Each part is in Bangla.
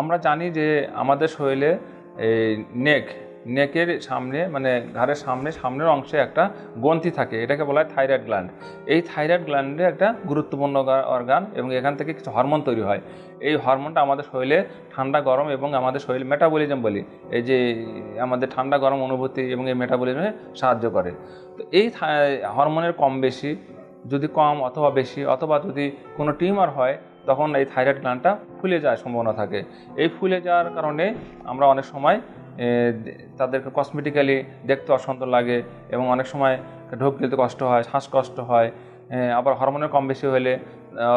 আমরা জানি যে আমাদের শরীরে এই নেক, নেকের সামনে মানে ঘাড়ের সামনে, সামনের অংশে একটা গ্রন্থি থাকে, এটাকে বলা হয় থাইরয়েড গ্ল্যান্ড। এই থাইরয়েড গ্ল্যান্ডে একটা গুরুত্বপূর্ণ অর্গান এবং এখান থেকে কিছু হরমোন তৈরি হয়। এই হরমোনটা আমাদের শরীরে ঠান্ডা, গরম এবং আমাদের শরীর মেটাবলিজম বলি, এই যে আমাদের ঠান্ডা, গরম অনুভূতি এবং এই মেটাবলিজমে সাহায্য করে। তো এই হরমোনের কম বেশি যদি কম অথবা বেশি, অথবা যদি কোনো টিউমার হয়, তখন এই থাইরয়েড গ্ল্যান্ডটা ফুলে যাওয়ার সম্ভাবনা থাকে। এই ফুলে যাওয়ার কারণে আমরা অনেক সময় তাদেরকে কসমেটিক্যালি দেখতে অসুন্দর লাগে এবং অনেক সময় ঢোক গিলতে কষ্ট হয়, শ্বাসকষ্ট হয় আবার হরমোনের কম বেশি হলে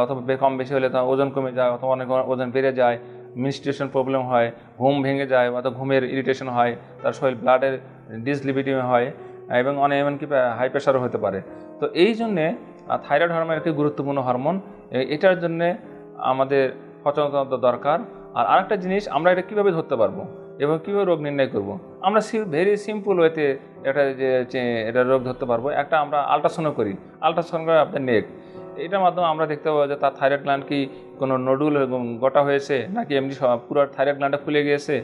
অথবা কম বেশি হলে তার ওজন কমে যায়, অথবা অনেক ওজন বেড়ে যায় মিনিস্ট্রেশন প্রবলেম হয়, ঘুম ভেঙে যায়, অথবা ঘুমের ইরিটেশন হয়, তার শরীর ব্লাডের ডিসলিবিটিং হয়, এবং অনেক এমনকি হাই প্রেশারও হতে পারে। তো এই জন্যে থাইরয়েড হরমোন একটি গুরুত্বপূর্ণ হরমোন এটার জন্যে আমাদের সচেতনতা দরকার। আর আরেকটা জিনিস, আমরা এটা কীভাবে ধরতে পারব এবং কীভাবে রোগ নির্ণয় করব? আমরা ভেরি সিম্পল ওয়েতে এটা যে এটা রোগ ধরতে পারব। একটা আমরা আলট্রাসাউন্ড করি। আলট্রাসাউন্ড করে আপনার নেক এটার মাধ্যমে আমরা দেখতে পাবো যে তার থাইরয়েড গ্ল্যান্ড কি কোনো নডুল গোটা হয়েছে, নাকি এমনি পুরো থাইরয়েড গ্ল্যান্ডটা ফুলে গিয়েছে?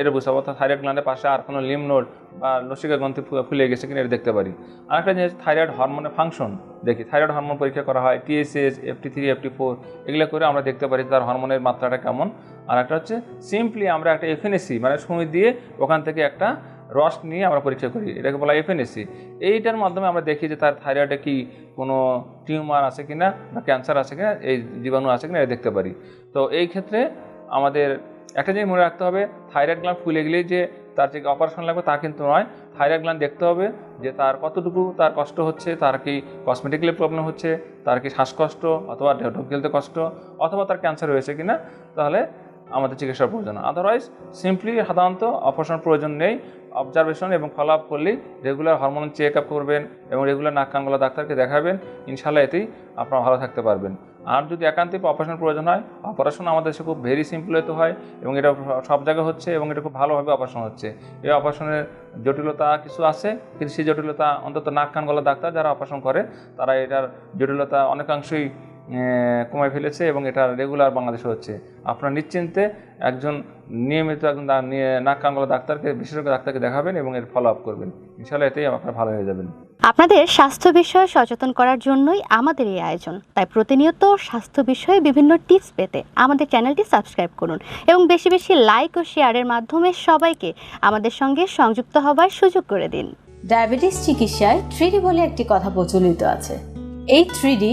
এটা বুঝতে পারব থাইরয়েড গ্ল্যান্ডের পাশে আর কোনো লিম নোড বা লসিকা গ্রন্থি ফুলে গেছে কিনা এটা দেখতে পারি। আরেকটা জিনিস থাইরয়েড হরমোনের ফাংশন দেখি। থাইরয়েড হরমোন পরীক্ষা করা হয় TSH FT three FT four এগুলো করে আমরা দেখতে পারি তার হরমোনের মাত্রাটা কেমন। আর একটা হচ্ছে সিম্পলি আমরা একটা এফএনএসি মানে সময় দিয়ে ওখান থেকে একটা রস নিয়ে আমরা পরীক্ষা করি, এটাকে বলা এফএনএসি এইটার মাধ্যমে আমরা দেখি যে তার থাইরয়েডে কি কোনো টিউমার আছে কিনা বা ক্যান্সার আছে কিনা, এই জীবাণু আছে কিনা, এটা দেখতে পারি। তো এই ক্ষেত্রে আমাদের একটা জিনিস মনে রাখতে হবে থাইরয়েড গ্ল্যান্ড ফুলে গেলেই যে তার যে অপারেশন লাগবে তা কিন্তু নয়। থাইরয়েড গ্ল্যান্ড দেখতে হবে যে তার কতটুকু তার কষ্ট হচ্ছে, তার কি কসমেটিক্যালি প্রবলেম হচ্ছে, তার কি শ্বাসকষ্ট অথবা ঢোক গেলতে কষ্ট অথবা তার ক্যান্সার হয়েছে কিনা। তাহলে আমাদের চিকিৎসার প্রয়োজন। আদারওয়াইজ সিম্পলি সাধারণত অপারেশন প্রয়োজন নেই। অবজারভেশন এবং ফলো আপ করলেই রেগুলার হরমোন চেক আপ করবেন এবং রেগুলার নাক, কান গলা ডাক্তারকে দেখাবেন। ইনশাল্লাহ এতেই আপনারা ভালো থাকতে পারবেন। আর যদি একান্তিক অপারেশন প্রয়োজন হয় অপারেশন আমাদের দেশে খুব ভেরি সিম্পল হতে হয় এবং এটা সব জায়গায় হচ্ছে এবং এটা খুব ভালোভাবে অপারেশন হচ্ছে। এই অপারেশনের জটিলতা কিছু আছে, কিন্তু সেই জটিলতা অন্তত নাক, কান গলা ডাক্তার যারা অপারেশন করে, তারা এটার জটিলতা অনেকাংশই কমায় ফেলেছে এবং এটা রেগুলার বাংলাদেশে হচ্ছে। আপনারা নিশ্চিন্তে একজন নিয়মিত একজন নাক কান গলা ডাক্তারকে বিশেষজ্ঞ ডাক্তারকে দেখাবেন এবং এর ফলো আপ করবেন। ইনশাল্লাহ এতেই আপনারা ভালো হয়ে যাবেন। আপনাদের স্বাস্থ্য বিষয়ে সচেতন করার জন্যই আমাদের এই আয়োজন। তাই প্রতিনিয়ত স্বাস্থ্য বিষয়ে বিভিন্ন টিপস পেতে আমাদের চ্যানেলটি সাবস্ক্রাইব করুন এবং বেশি বেশি লাইক ও শেয়ারের মাধ্যমে সবাইকে আমাদের সঙ্গে সংযুক্ত হবার সুযোগ করে দিন। ডায়াবেটিস চিকিৎসায় থ্রিডি বলে একটি কথা প্রচলিত আছে। এই থ্রিডি